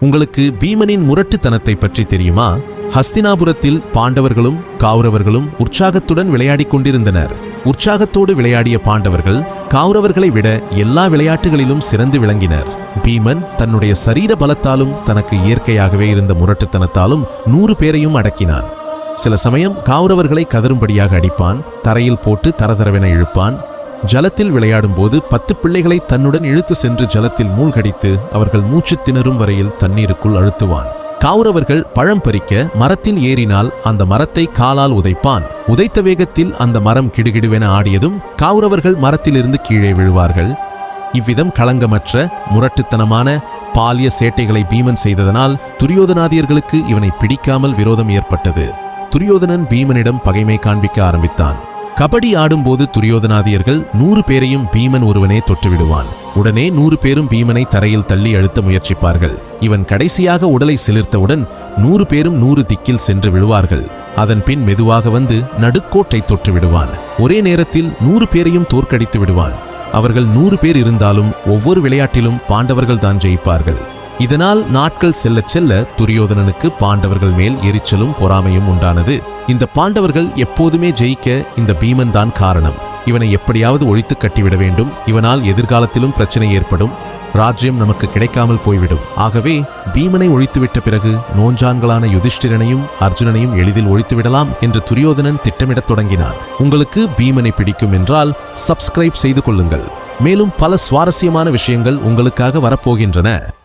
உங்களுக்கு பீமனின் முரட்டுத்தனத்தை பற்றி தெரியுமா? ஹஸ்தினாபுரத்தில் பாண்டவர்களும் கௌரவர்களும் உற்சாகத்துடன் விளையாடிக் கொண்டிருந்தனர். உற்சாகத்தோடு விளையாடிய பாண்டவர்கள் கௌரவர்களை விட எல்லா விளையாட்டுகளிலும் சிறந்து விளங்கினர். பீமன் தன்னுடைய சரீர பலத்தாலும் தனக்கு இயற்கையாகவே இருந்த முரட்டுத்தனத்தாலும் நூறு பேரையும் அடக்கினான். சில சமயம் கௌரவர்களை கதறும்படியாக அடிப்பான் தரையில் போட்டு தரதரவென இழுப்பான் ஜலத்தில் விளையாடும்போது பத்து பிள்ளைகளை தன்னுடன் இழுத்து சென்று ஜலத்தில் மூழ்கடித்து அவர்கள் மூச்சு திணறும் வரையில் தண்ணீருக்குள் அழுத்துவான். கௌரவர்கள் பழம் பறிக்க மரத்தில் ஏறினால் அந்த மரத்தை காலால் உதைப்பான். உதைத்த வேகத்தில் அந்த மரம் கிடுகிடுவென ஆடியதும் கௌரவர்கள் மரத்திலிருந்து கீழே விழுவார்கள். இவ்விதம் களங்கமற்ற முரட்டுத்தனமான பாலிய சேட்டைகளை பீமன் செய்ததனால் துரியோதனாதியர்களுக்கு இவனை பிடிக்காமல் விரோதம் ஏற்பட்டது. துரியோதனன் பீமனிடம் பகைமை காண்பிக்க ஆரம்பித்தான். கபடி ஆடும்போது துரியோதனாதியர்கள் நூறு பேரையும் பீமன் ஒருவனே தொட்டுவிடுவான். உடனே நூறு பேரும் பீமனை தரையில் தள்ளி அழுத்த முயற்சிப்பார்கள். இவன் கடைசியாக உடலை சிலிர்த்தவுடன் நூறு பேரும் நூறு திக்கில் சென்று விழுவார்கள். அதன் பின் மெதுவாக வந்து நடுக்கோட்டை தொற்று விடுவான் ஒரே நேரத்தில் நூறு பேரையும் தோற்கடித்து விடுவான். அவர்கள் நூறு பேர் இருந்தாலும் ஒவ்வொரு விளையாட்டிலும் பாண்டவர்கள் தான் ஜெயிப்பார்கள். இதனால் நாட்கள் செல்லச் செல்ல துரியோதனனுக்கு பாண்டவர்கள் மேல் எரிச்சலும் பொறாமையும் உண்டானது. இந்த பாண்டவர்கள் எப்போதுமே ஜெயிக்க இந்த பீமன் தான் காரணம். இவனை எப்படியாவது ஒழித்து கட்டிவிட வேண்டும். இவனால் எதிர்காலத்திலும் பிரச்சனை ஏற்படும். ராஜ்யம் நமக்கு கிடைக்காமல் போய்விடும். ஆகவே பீமனை ஒழித்துவிட்ட பிறகு நோஞ்சான்களான யுதிஷ்டிரனையும் அர்ஜுனனையும் எளிதில் ஒழித்துவிடலாம் என்று துரியோதனன் திட்டமிடத் தொடங்கினான். உங்களுக்கு பீமனை பிடிக்கும் என்றால் சப்ஸ்கிரைப் செய்து கொள்ளுங்கள். மேலும் பல சுவாரஸ்யமான விஷயங்கள் உங்களுக்காக வரப்போகின்றன.